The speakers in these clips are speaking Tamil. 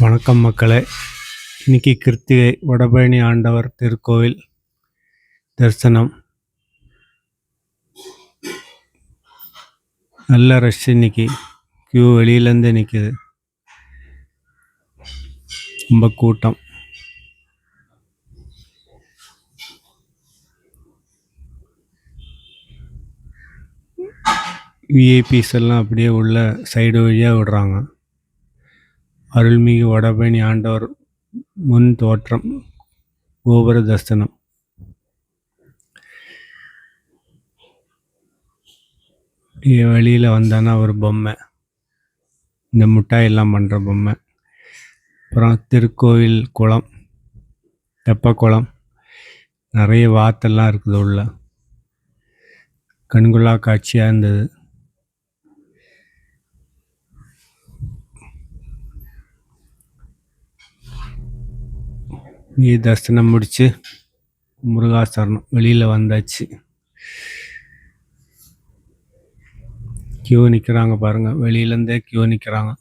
வணக்கம் மக்களே. இன்னைக்கு கிருத்திகை வடபழனி ஆண்டவர் திருக்கோவில் தரிசனம். நல்ல ரஷ் இன்னைக்கு. கியூ வெளியிலேருந்து நிற்கிது ரொம்ப கூட்டம். விஐபிஸ் எல்லாம் அப்படியே உள்ள சைடு வழியாக விடுறாங்க. அருள்மிகு வடபழனி ஆண்டவர் முன் தோற்றம் கோபுர தரிசனம். வெளியில் வந்தானா ஒரு பொம்மை. இந்த மிட்டாயெல்லாம் பண்ணுற பொம்மை. அப்புறம் திருக்கோவில் குளம் தெப்ப குளம் நிறைய வாத்தெல்லாம் இருக்குது உள்ள. கண்கொள்ளா காட்சியாக இருந்தது. இங்கே தரிசனம் முடித்து முருகாசரணம் வெளியில் வந்தாச்சு. கியூ நிற்கிறாங்க பாருங்கள் வெளியிலேருந்தே கியூ நிற்கிறாங்க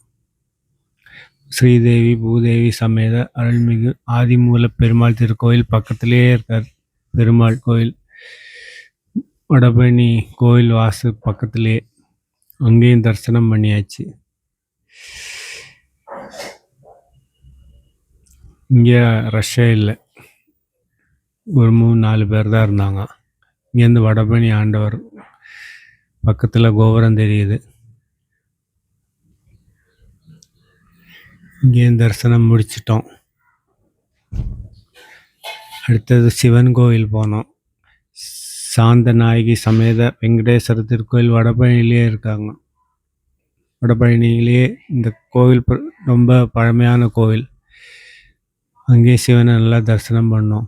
ஸ்ரீதேவி பூதேவி சமேத அருள்மிகு ஆதிமூல பெருமாள் திருக்கோயில் பக்கத்திலே இருக்கார். பெருமாள் கோயில். வடபழனி கோயில் வாசு பக்கத்திலே அங்கேயும் தரிசனம் பண்ணியாச்சு. இங்கே ரஷ்ஷே இல்லை. ஒரு மூணு நாலு பேர் தான் இருந்தாங்க. இங்கேருந்து வடபழனி ஆண்டவர் பக்கத்தில் கோபுரம் தெரியுது. இங்கேயும் தரிசனம் முடிச்சிட்டோம். அடுத்தது சிவன் கோயில் போனோம். சாந்த நாயகி சமேத வெங்கடேஸ்வர திருக்கோயில் வடபழனிலேயே இருக்காங்க. வடபழனியிலேயே இந்த கோவில் ப- ரொம்ப பழமையான கோவில். அங்கேயே சிவனை நல்லா தரிசனம் பண்ணோம்.